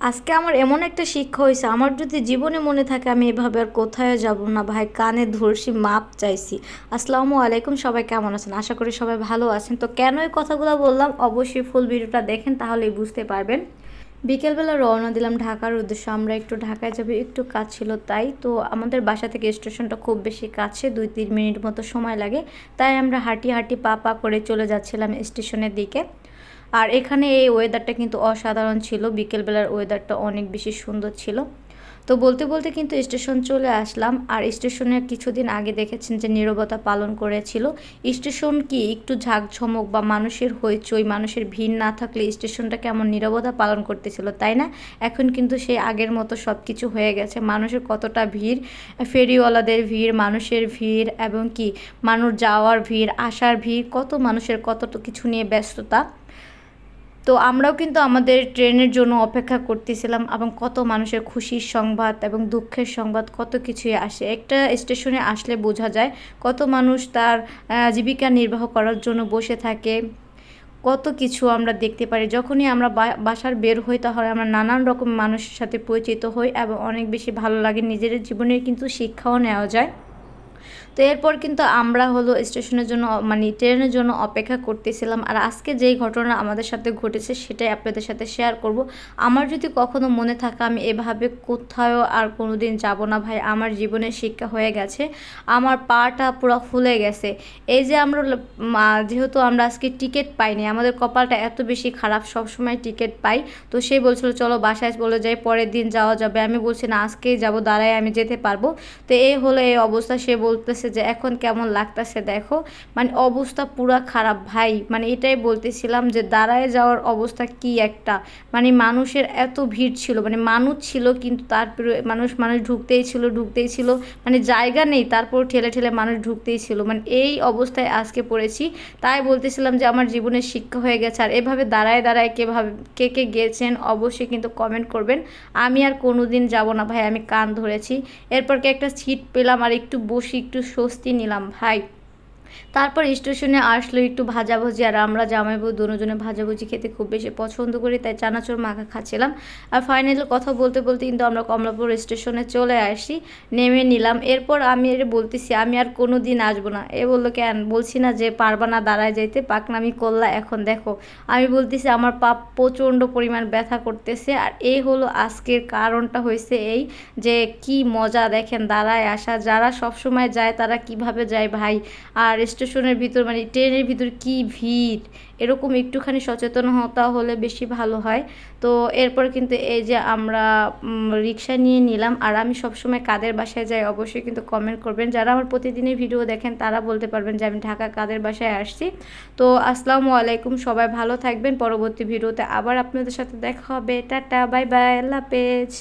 আজকে আমার এমন একটা শিক্ষা হয়েছে, আমার যদি জীবনে মনে থাকে আমি এভাবে আর কোথায় যাব না ভাই, কানে ধরছি, মাপ চাইছি। আসসালামু আলাইকুম, সবাই কেমন আছেন? আশা করি সবাই ভালো আছেন। তো কেন এই কথাগুলো বললাম? অবশ্যই ফুল ভিডিওটা দেখেন, তাহলেই বুঝতে পারবেন। বিকেলবেলা রওনা দিলাম ঢাকার উদ্দেশ্যে, আমরা একটু ঢাকায় যাব, একটু কাজ ছিল তাই। তো আমাদের বাসা থেকে স্টেশনটা খুব বেশি কাছে, দুই তিন মিনিট মতো সময় লাগে। তাই আমরা হাঁটি হাঁটি পা পা করে চলে যাচ্ছিলাম স্টেশনের দিকে। আর এখানে এই ওয়েদারটা কিন্তু অসাধারণ ছিল। বিকেলবেলার ওয়েদারটা অনেক বেশি সুন্দর ছিল। তো বলতে বলতে কিন্তু স্টেশন চলে আসলাম। আর স্টেশনের কিছুদিন আগে দেখেছেন যে নিরবতা পালন করেছিল। স্টেশন কি একটু ঝাঁকঝমক বা মানুষের হইচই, মানুষের ভিড় না থাকলে স্টেশনটা কেমন নিরবতা পালন করতেছিল, তাই না? এখন কিন্তু সেই আগের মতো সব কিছু হয়ে গেছে। মানুষের কতটা ভিড়, ফেরিওয়ালাদের ভিড়, মানুষের ভিড় এবং কি, মানুষ যাওয়ার ভিড়, আসার ভিড়, কত মানুষের কত কিছু নিয়ে ব্যস্ততা। তো আমরাও কিন্তু আমাদের ট্রেনের জন্য অপেক্ষা করতেছিলাম এবং কত মানুষের খুশির সংবাদ এবং দুঃখের সংবাদ কত কিছুই আসে। একটা স্টেশনে আসলে বোঝা যায় কত মানুষ তার জীবিকা নির্বাহ করার জন্য বসে থাকে। কত কিছু আমরা দেখতে পারি। যখনই আমরা বাসার বের হই তাহলে আমরা নানান রকম মানুষের সাথে পরিচিত হই এবং অনেক বেশি ভালো লাগে। নিজের জীবনের কিন্তু শিক্ষাও নেওয়া যায়। তো এরপর কিন্তু আমরা হলো স্টেশনের জন্য মানে ট্রেনের জন্য অপেক্ষা করতেছিলাম। আর আজকে যেই ঘটনা আমাদের সাথে ঘটেছে সেটাই আপনাদের সাথে শেয়ার করব। আমার যদি কখনো মনে থাকে আমি এভাবে কোথাও আর কোনো দিন যাব না ভাই, আমার জীবনের শিক্ষা হয়ে গেছে। আমার পাটা পুরো ফুলে গেছে। এই যে আমরা যেহেতু আমরা আজকে টিকিট পাইনি, আমাদের কপালটা এত বেশি খারাপ সব সময় টিকিট পাই। তো সে বলছিল, চলো বাসায় বলে যাই, পরের দিন যাওয়া যাবে। আমি বলছি, না, আজকেই যাব, দাঁড়ায় আমি যেতে পারব। তো এই হলো এই অবস্থা, সে বলতেছে বলতেছে যে, এখন কেমন লাগতেছে দেখো। মানে অবস্থা পুরা খারাপ, ভাই। মানে এটাই বলতেছিলাম যে, দাঁড়ায় যাওয়ার অবস্থা কি একটা? মানে মানুষের এত ভিড় ছিল। মানে মানুষ ছিল কিন্তু তারপরে মানুষ মানুষ ঢুকতেই ছিল ঢুকতেই ছিল। মানে জায়গা নেই তারপর ঠেলে ঠেলে মানুষ ঢুকতেই ছিল। মানে এই অবস্থায় আজকে পড়েছি। তাই বলতেছিলাম যে, আমার জীবনের শিক্ষা হয়ে গেছে। আর এভাবে দাঁড়ায় দাঁড়ায় কেভাবে কে কে গেছেন অবশ্যই কিন্তু কমেন্ট করবেন। আমি আর কোনো দিন যাব না, ভাই। আমি কান ধরেছি। এরপর কি একটা সিট পেলাম আর একটু বসি একটু স্বস্তি নিলাম। ভাই তারপর স্টেশনে আসলো একটু ভাজাভুজি, আর আমরা জামাই জামাইবু দুজনে ভাজাভুজি খেতে খুব বেশি পছন্দ করি, তাই চানাচুর মাখা খাচ্ছিলাম। আর ফাইনালি কথা বলতে বলতে কিন্তু আমরা কমলাপুর স্টেশনে চলে আসি, নেমে নিলাম। এরপর আমি এর বলতেছি, আমি আর কোনো দিন আসব না। এ বলল, কেন? বলছি, না, যে পারবা না দাঁড়ায় যাইতে, পাকনামি করলা, এখন দেখো। আমি বলতেছি, আমার পাপ প্রচণ্ড পরিমাণ ব্যথা করতেছে। আর এই হলো আজকের কারণটা হয়েছে এই যে, কি মজা দেখেন, দাঁড়ায় আসা, যারা সবসময় যায় তারা কীভাবে যায় ভাই? আর স্টেশনের ভিতর মানে ট্রেনের ভিতর কি ভিড়, এরকম একটুখানি সচেতন হতা হলে বেশি ভালো হয়। তো এরপর কিন্তু এই যে আমরা রিক্সা নিয়ে নিলাম, আর আমি সবসময় কাদের বাসায় যাই অবশ্যই কিন্তু কমেন্ট করবেন। যারা আমার প্রতিদিনের ভিডিও দেখেন, তারা বলতে পারবেন যে আমি ঢাকা কাদের বাসায় আসছি। তো আসসালামু আলাইকুম, সবাই ভালো থাকবেন। পরবর্তী ভিডিওতে আবার আপনাদের সাথে দেখা হবে। টাটা, বাই বাই, আল্লাহ হাফেজ।